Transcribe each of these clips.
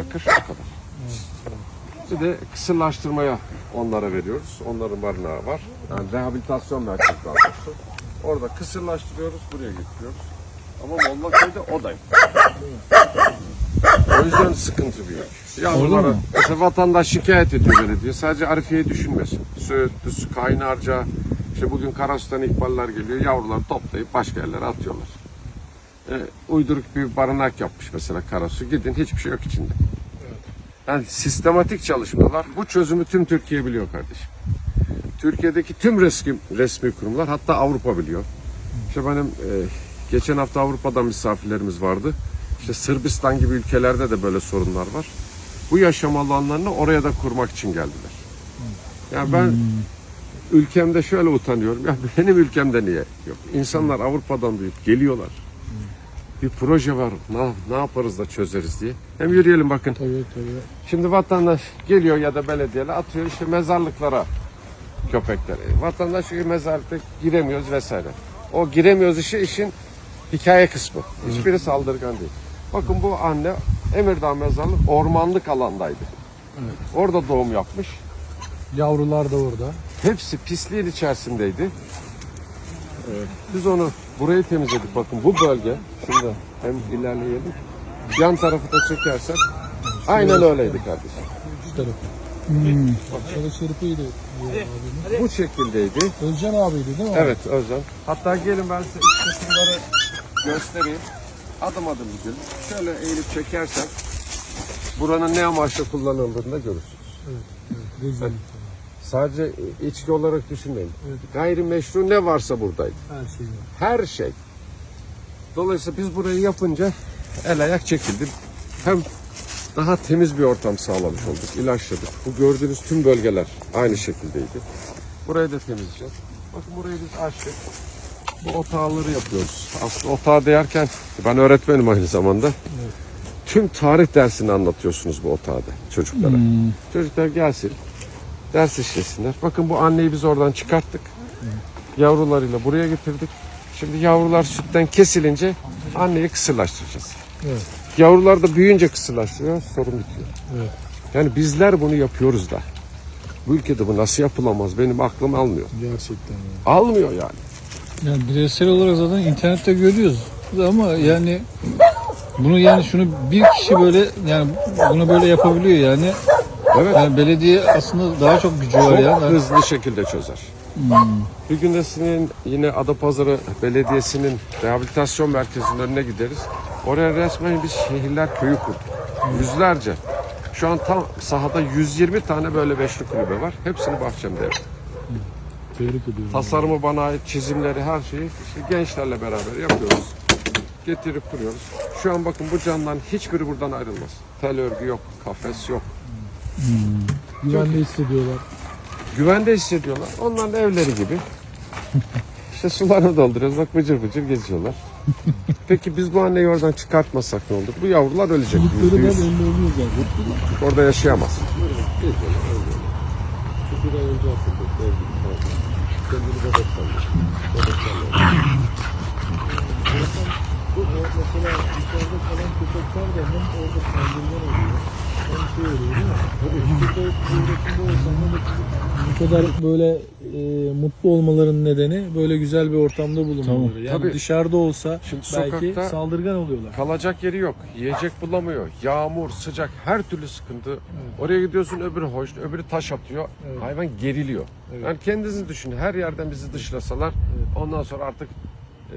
bırakır. O kadar. Bir de kısırlaştırmaya onlara veriyoruz. Onların barınağı var. Yani rehabilitasyon merkezi daha doğrusu. Orada kısırlaştırıyoruz, buraya getiriyoruz. Ama Mollaköy'de o da yok. O yüzden sıkıntı büyük. Yavrulara, mı? mesela vatandaş şikayet ediyor belediye. Sadece Arifiye'yi düşünmesin. Söğütlü, Kaynarca, işte bugün Karasu'dan ikballer geliyor. Yavruları toplayıp başka yerlere atıyorlar. E, uyduruk bir barınak yapmış mesela Karasu. Gidin hiçbir şey yok içinde. Yani sistematik çalışmalar. Bu çözümü tüm Türkiye biliyor kardeşim. Türkiye'deki tüm resmi, resmi kurumlar hatta Avrupa biliyor. İşte benim e, geçen hafta Avrupa'dan misafirlerimiz vardı. İşte Sırbistan gibi ülkelerde de böyle sorunlar var. Bu yaşam alanlarını oraya da kurmak için geldiler. Yani ben ülkemde şöyle utanıyorum. Ya benim ülkemde niye yok? İnsanlar Avrupa'dan duyup geliyorlar. Bir proje var. Ne, ne yaparız da çözeriz diye. Hem yürüyelim bakın. Tabii tabii. Şimdi vatandaş geliyor ya da belediyeler atıyor işte mezarlıklara köpekleri. Vatandaş çünkü mezarlıkta giremiyoruz vesaire. O giremiyoruz işi işin hikaye kısmı. Hiçbiri saldırgan değil. Bakın bu anne Emirdağ mezarlık ormanlık alandaydı. Orada doğum yapmış. Yavrular da orada. Hepsi pisliğin içerisindeydi. Biz onu burayı temizledik. Bakın bu bölge. Şimdi hem ilerleyelim. Yan tarafı da çekersen aynen öyleydi kardeşim. Şu taraf. Hmm. Bak şöyle çırpıydı. Bu şekildeydi. Özcan abiydi değil mi? Evet Özlem. Hatta gelin ben size iç kısımları göstereyim. Adım adım gidelim. Şöyle eğilip çekersem buranın ne amaçla kullanıldığını da görürsünüz. Güzel. Sadece içki olarak düşünmeyin. Gayrimeşru ne varsa buradaydı. Her şey var. Her şey. Dolayısıyla biz burayı yapınca el ayak çekildi. Hem daha temiz bir ortam sağlamış olduk, ilaçladık. Bu gördüğünüz tüm bölgeler aynı şekildeydi. Burayı da temizleyeceğiz. Bakın burayı biz açtık. Bu otağları yapıyoruz. Aslında otağı derken ben öğretmenim aynı zamanda. Tüm tarih dersini anlatıyorsunuz bu otağda çocuklara. Çocuklar gelsin, ders işlesinler. Bakın bu anneyi biz oradan çıkarttık. Yavrularıyla buraya getirdik. Şimdi yavrular sütten kesilince anneyi kısırlaştıracağız. Evet. Yavrular da büyüyünce kısırlaştırıyor, sorun bitiyor. Evet. Yani bizler bunu yapıyoruz da. Bu ülkede bu nasıl yapılamaz? Benim aklım almıyor. Gerçekten ya. Almıyor yani. Yani bireysel olarak zaten internette görüyoruz. Ama yani bunu yani şunu bir kişi böyle yani bunu böyle yapabiliyor yani. Evet. Yani belediye aslında daha çok gücü var ya. Hızlı şekilde çözer. Bir gün de sizin yine Adapazarı Belediyesi'nin rehabilitasyon merkezinin önüne gideriz. Oraya resmen biz şehirler köyü kurduk. Yüzlerce. Şu an tam sahada 120 tane böyle beşli kulübe var. Hepsini bahçemde yaptım. Tasarımı bana ait, çizimleri, her şeyi işte gençlerle beraber yapıyoruz. Getirip kuruyoruz. Şu an bakın bu candan hiçbiri buradan ayrılmaz. Tel örgü yok, kafes yok. Güvende hissediyorlar. Güvende hissediyorlar. Onların evleri gibi. İşte sularını dolduruyoruz. Bak bıcır bıcır geziyorlar. Peki biz bu anneyi oradan çıkartmasak ne olur? Bu yavrular ölecek. Çocukları. Orada yaşayamaz. Bu mesela dışarıda kalan köpekler de hem orada saldırgan oluyor. Hem şey oluyor değil mi? Tabii. Köpek üretimde olsa ne Bu kadar böyle e, mutlu olmaların nedeni böyle güzel bir ortamda bulunmaları. Yani Tabii. dışarıda olsa Şimdi belki sokakta- saldırgan oluyorlar. Kalacak yeri yok. Yiyecek bulamıyor. Yağmur, sıcak, her türlü sıkıntı. Oraya gidiyorsun öbürü hoş, öbürü taş atıyor. Evet. Hayvan geriliyor. Evet. Yani kendinizi düşünün. Her yerden bizi dışlasalar ondan sonra artık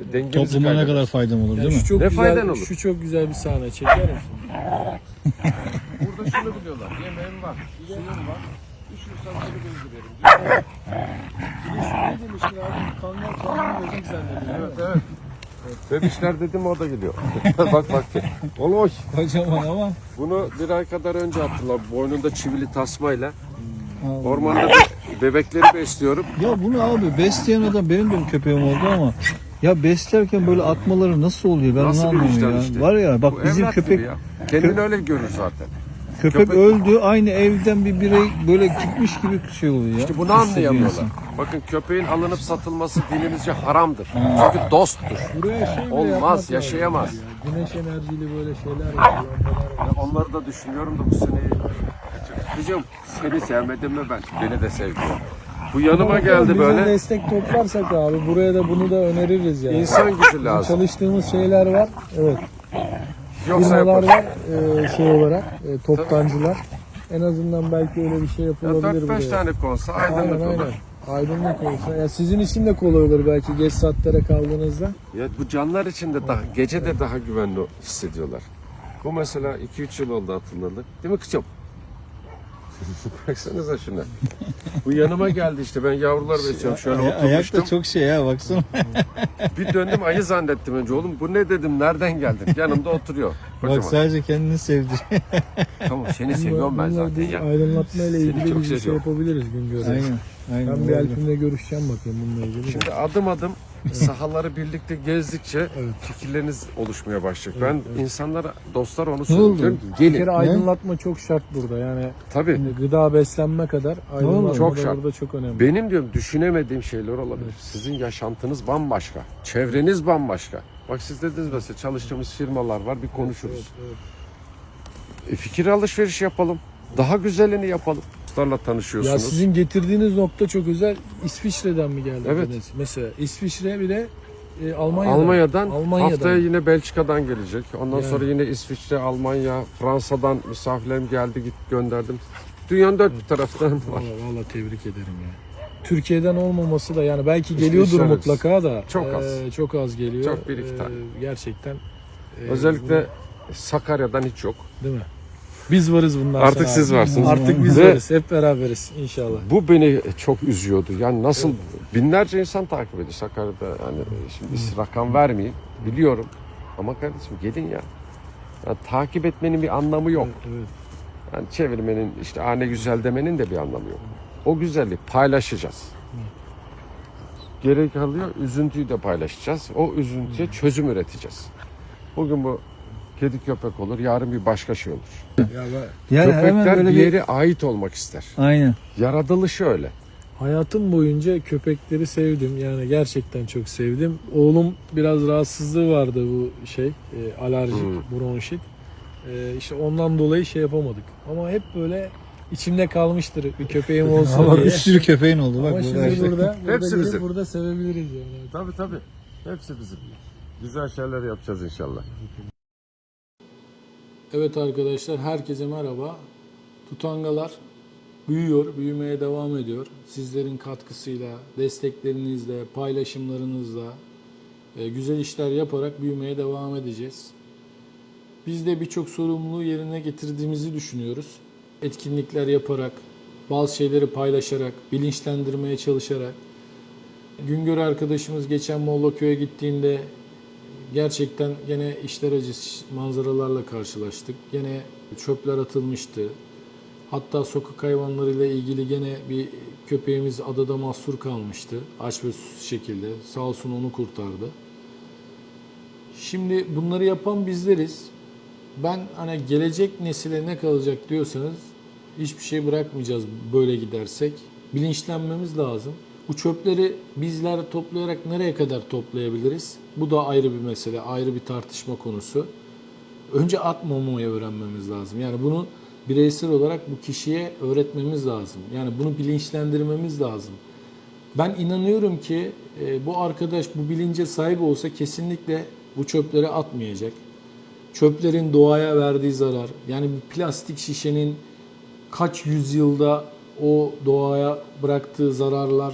e, dengemizi topluma ne kadar faydam olur Yani değil mi? şu çok Ne güzel, faydan olur? Şu çok güzel bir sahne. Çeker misin? Burada şunu biliyorlar. Yemeğim var, suyum var. Üşürsem seni gönderirim. Ne demiştin abi? Kangal kangal böcek zannediyor. Evet, evet. Bebişler dedim o da gidiyor. bak bak. Oloş. Kocaman ama Bunu bir ay kadar önce attılar. Boynunda çivili tasmayla. Allah. Ormanda be- bebekleri besliyorum. Ya bunu abi besleyen adam benim de bir köpeğim oldu ama ya beslerken böyle atmaları nasıl oluyor ben Nasıl onu bir anlamıyorum ya. işte. Var ya bak Bu bizim evlat köpek ya. Kendini öyle görür zaten. Köpek, Köpek- öldü aynı evden bir birey böyle gitmiş gibi şey oluyor ya. İşte bunu Hissediyor anlayamıyorlar. insan. Bakın köpeğin alınıp satılması dinimizce haramdır. Çünkü dosttur. Buraya şey bile Olmaz, yapmak lazım yaşayamaz. ya. Güneş enerjili böyle şeyler var. lambalar var. Onları da düşünüyorum da bu seneyi. Kızım seni sevmedim mi ben? Beni de sevdi. Bu yanıma geldi biz de böyle. destek toplarsak abi buraya da bunu da öneririz yani. İnsan gücü lazım. Çalıştığımız şeyler var. Evet. Yoksa Firmalar var e, şey olarak e, toptancılar. En azından belki öyle bir şey Ya yapılabilir 4-5 buraya. tane konsa Aynen aydınlık olur. aynen. Aydınlık olsa. Ya sizin için de kolay olur belki geç saatlere kaldığınızda. Ya bu canlar için de daha, gece de daha güvenli hissediyorlar. Bu mesela 2-3 yıl oldu atılalı. Değil mi kızım? Baksanıza şuna. Bu yanıma geldi işte ben yavrular besliyorum. Şöyle Ay- ayak oturmuştum. da çok şey ya baksana. Bir döndüm ayı zannettim önce. Oğlum bu ne dedim nereden geldin? Yanımda oturuyor. Bak Kocaman. sadece kendini sevdiriyor. Tamam seni seviyorum ben zaten ya. Aydınlatma ile ilgili çok bir şey seviyorum. yapabiliriz Güngör'de. aynen. Aynen. Ben bir. Alp'imle görüşeceğim bakayım bununla ilgili. Şimdi adım adım sahaları birlikte gezdikçe Evet. fikirleriniz oluşmaya başlayacak. Ben insanlara, dostlar onu söylüyorum. Ki, Bir Gelin. kere aydınlatma çok şart burada yani Tabii. Gıda beslenme kadar aydınlatma Çok da şart. burada çok önemli. Benim diyorum düşünemediğim şeyler olabilir. Sizin yaşantınız bambaşka. Çevreniz bambaşka. Bak siz dediniz mesela çalıştığımız firmalar var bir konuşuruz. E, fikir alışveriş yapalım. Daha güzelini yapalım. Dostlarla Ya tanışıyorsunuz. sizin getirdiğiniz nokta çok özel. İsviçre'den mi geldi? Evet. dediniz? Mesela İsviçre bir de e, Almanya'dan. Almanya'dan, Almanya'dan. haftaya yine Belçika'dan gelecek. Ondan Yani. sonra yine İsviçre, Almanya, Fransa'dan misafirlerim geldi git gönderdim. Dünyanın dört bir taraftan var. Valla valla tebrik ederim ya. Türkiye'den olmaması da yani belki geliyordur işler mutlaka da Çok az. e, çok az geliyor. Çok bir iki E, tane. gerçekten. e, Özellikle Sakarya'dan hiç yok. değil mi? Biz varız bundan Artık sonra. siz varsınız. Artık biz Ve- varız. Hep beraberiz inşallah. Bu beni çok üzüyordu. Yani nasıl binlerce insan takip ediyor Sakarya'da. Yani şimdi rakam vermeyeyim. Biliyorum. Ama kardeşim gelin ya. Yani takip etmenin bir anlamı yok. Evet. Yani çevirmenin işte "Aa ne güzel demenin de bir anlamı yok. O güzelliği paylaşacağız. Gerek kalıyor üzüntüyü de paylaşacağız. O üzüntüye çözüm üreteceğiz. Bugün bu kedi köpek olur, yarın bir başka şey olur. Yani hemen Köpekler böyle bir bir... yere ait olmak ister. Aynen. Yaratılışı öyle. Hayatım boyunca köpekleri sevdim. Yani gerçekten çok sevdim. Oğlum biraz rahatsızlığı vardı bu şey, e, alerjik, Hmm. bronşit. E, işte ondan dolayı şey yapamadık. Ama hep böyle içimde kalmıştır bir köpeğim olsa Ama diye. bir sürü köpeğin oldu bak Ama burada şimdi işte. burada, burada, Hepsi gelip bizim. burada sevebiliriz yani. Tabii tabii. Hepsi bizim. Güzel şeyler yapacağız inşallah. Evet arkadaşlar herkese merhaba. Tutangalar büyüyor, büyümeye devam ediyor. Sizlerin katkısıyla, desteklerinizle, paylaşımlarınızla e, güzel işler yaparak büyümeye devam edeceğiz. Biz de birçok sorumluluğu yerine getirdiğimizi düşünüyoruz. Etkinlikler yaparak, bazı şeyleri paylaşarak, bilinçlendirmeye çalışarak. Güngör arkadaşımız geçen Mollaköy'e gittiğinde gerçekten gene işler acısı manzaralarla karşılaştık. Gene çöpler atılmıştı. Hatta sokak hayvanlarıyla ilgili gene bir köpeğimiz adada mahsur kalmıştı. Aç ve susuz şekilde. Sağ olsun onu kurtardı. Şimdi bunları yapan bizleriz. Ben hani gelecek nesile ne kalacak diyorsanız hiçbir şey bırakmayacağız böyle gidersek. Bilinçlenmemiz lazım. Bu çöpleri bizler toplayarak nereye kadar toplayabiliriz? Bu da ayrı bir mesele, ayrı bir tartışma konusu. Önce atmamayı öğrenmemiz lazım. Yani bunu bireysel olarak bu kişiye öğretmemiz lazım. Yani bunu bilinçlendirmemiz lazım. Ben inanıyorum ki e, bu arkadaş bu bilince sahip olsa kesinlikle bu çöpleri atmayacak. Çöplerin doğaya verdiği zarar, yani bir plastik şişenin kaç yüzyılda o doğaya bıraktığı zararlar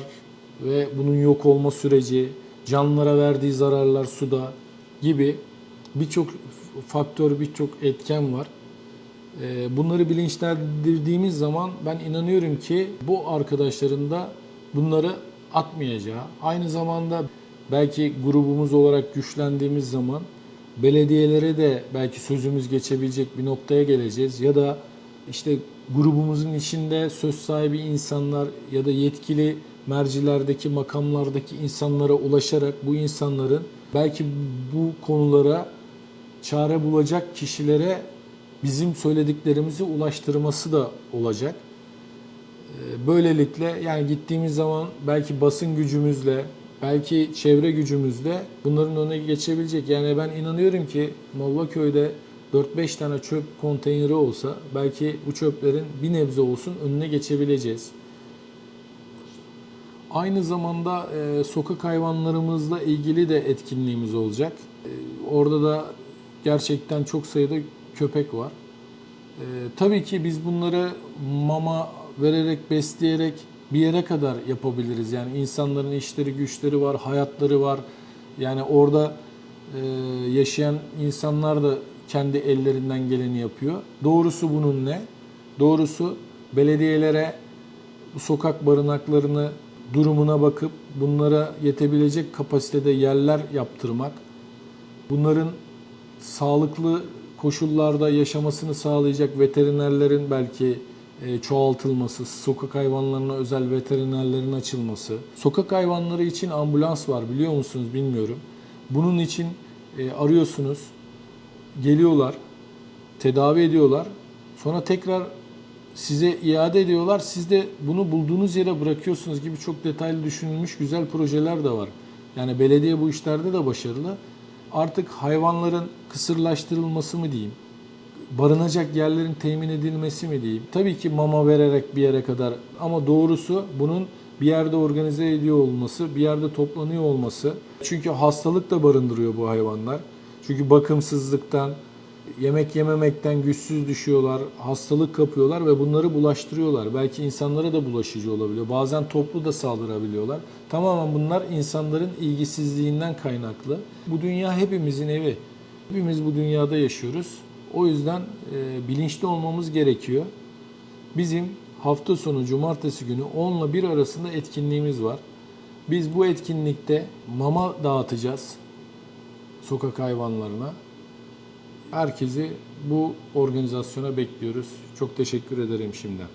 ve bunun yok olma süreci, canlılara verdiği zararlar suda gibi birçok faktör, birçok etken var. Ee, Bunları bilinçlendirdiğimiz zaman ben inanıyorum ki bu arkadaşların da bunları atmayacağı, aynı zamanda belki grubumuz olarak güçlendiğimiz zaman belediyelere de belki sözümüz geçebilecek bir noktaya geleceğiz ya da işte grubumuzun içinde söz sahibi insanlar ya da yetkili mercilerdeki makamlardaki insanlara ulaşarak bu insanların belki bu konulara çare bulacak kişilere bizim söylediklerimizi ulaştırması da olacak. Ee, Böylelikle yani gittiğimiz zaman belki basın gücümüzle, belki çevre gücümüzle bunların önüne geçebilecek. Yani ben inanıyorum ki Mollaköy'de 4-5 tane çöp konteyneri olsa belki bu çöplerin bir nebze olsun önüne geçebileceğiz. Aynı zamanda e, sokak hayvanlarımızla ilgili de etkinliğimiz olacak. E, orada da gerçekten çok sayıda köpek var. E, tabii ki biz bunları mama vererek, besleyerek bir yere kadar yapabiliriz. Yani insanların işleri, güçleri var, hayatları var. Yani orada e, yaşayan insanlar da kendi ellerinden geleni yapıyor. Doğrusu bunun ne? Doğrusu belediyelere sokak barınaklarını durumuna bakıp bunlara yetebilecek kapasitede yerler yaptırmak, bunların sağlıklı koşullarda yaşamasını sağlayacak veterinerlerin belki e, çoğaltılması, sokak hayvanlarına özel veterinerlerin açılması. Sokak hayvanları için ambulans var biliyor musunuz bilmiyorum. Bunun için e, arıyorsunuz, geliyorlar, tedavi ediyorlar. Sonra tekrar size iade ediyorlar. Siz de bunu bulduğunuz yere bırakıyorsunuz gibi çok detaylı düşünülmüş güzel projeler de var. Yani belediye bu işlerde de başarılı. Artık hayvanların kısırlaştırılması mı diyeyim, barınacak yerlerin temin edilmesi mi diyeyim. Tabii ki mama vererek bir yere kadar ama doğrusu bunun bir yerde organize ediyor olması, bir yerde toplanıyor olması. Çünkü hastalık da barındırıyor bu hayvanlar. Çünkü bakımsızlıktan, yemek yememekten güçsüz düşüyorlar, hastalık kapıyorlar ve bunları bulaştırıyorlar. Belki insanlara da bulaşıcı olabiliyor. Bazen toplu da saldırabiliyorlar. Tamamen bunlar insanların ilgisizliğinden kaynaklı. Bu dünya hepimizin evi. Hepimiz bu dünyada yaşıyoruz. O yüzden e, bilinçli olmamız gerekiyor. Bizim hafta sonu cumartesi günü 10 ile 1 arasında etkinliğimiz var. Biz bu etkinlikte mama dağıtacağız sokak hayvanlarına. Herkesi bu organizasyona bekliyoruz. Çok teşekkür ederim şimdiden.